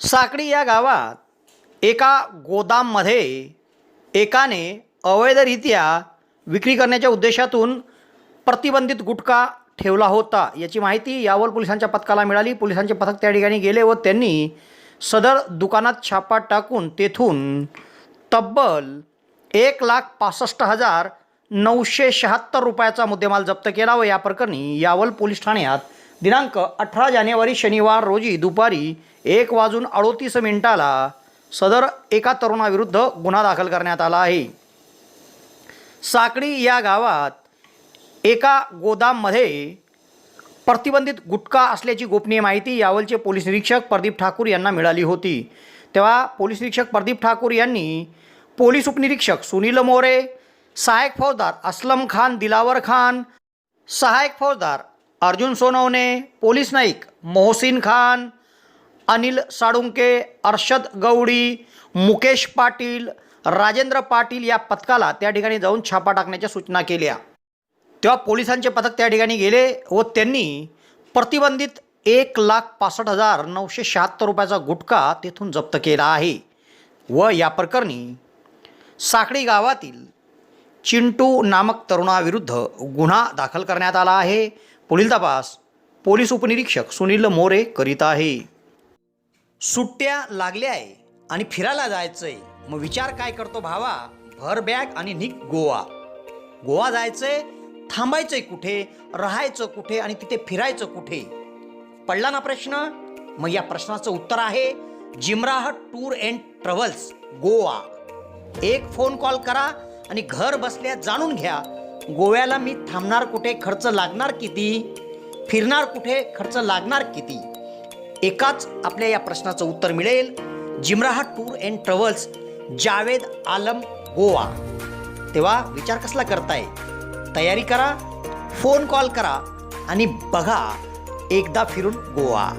साकडी या गावात एका गोदाममध्ये एकाने अवैधरित्या विक्री करण्याच्या उद्देशातून प्रतिबंधित गुटखा ठेवला होता. याची माहिती यावल पोलिसांच्या पथकाला मिळाली. पोलिसांचे पथक त्या ठिकाणी गेले व त्यांनी सदर दुकानात छापा टाकून तेथून तब्बल एक लाख पासष्ट हजार नऊशे शहात्तर रुपयाचा मुद्देमाल जप्त केला व या प्रकरणी यावल पोलीस ठाण्यात दिनांक अठरा जानेवारी शनिवार रोजी दुपारी एक वाजून अडोतीस मिनिटाला सदर एका तरुणाविरुद्ध गुन्हा दाखल करण्यात आला आहे. साकडी या गावात एका गोदाममध्ये प्रतिबंधित गुटखा असल्याची गोपनीय माहिती यावलचे पोलीस निरीक्षक प्रदीप ठाकूर यांना मिळाली होती. तेव्हा पोलीस निरीक्षक प्रदीप ठाकूर यांनी पोलीस उपनिरीक्षक सुनील मोरे सहायक फौजदार असलम खान दिलावर खान सहायक फौजदार अर्जुन सोनवणे पोलीस नाईक मोहसिन खान अनिल साळुंके अर्षद गवडी मुकेश पाटील राजेंद्र पाटील या पथकाला त्या ठिकाणी जाऊन छापा टाकण्याच्या सूचना केल्या. तेव्हा पोलिसांचे पथक त्या ठिकाणी गेले व त्यांनी प्रतिबंधित एक लाख पासष्ट हजार नऊशे शहात्तर रुपयाचा गुटखा तेथून जप्त केला आहे व या प्रकरणी साखळी गावातील चिंटू नामक तरुणाविरुद्ध गुन्हा दाखल करण्यात आला आहे. पुढील तपास. पोलीस उपनिरीक्षक सुनील मोरे करीत आहे. सुट्ट्या लागल्या आहे आणि फिरायला जायचंय. मग विचार काय करतो भावा? भर बॅग आणि निक गोवा. गोवा जायचंय थांबायचंय कुठे? राहायचं कुठे आणि तिथे फिरायचं कुठे? पडला ना प्रश्न? मग या प्रश्नाचं उत्तर आहे जिमराह टूर अँड ट्रॅव्हल्स गोवा. एक फोन कॉल करा आणि घर बसल्या जाणून घ्या. गोव्याला मी थांबणार कुठे खर्च लागणार किती? फिरणार कुठे खर्च लागणार किती? एकाच आपल्या या प्रश्नाचं उत्तर मिळेल. जिमराहा tour and travels Javed Alam Goa. तेव्हा विचार कसला करताय? तयारी करा फोन कॉल करा आणि बघा एकदा फिरून गोवा.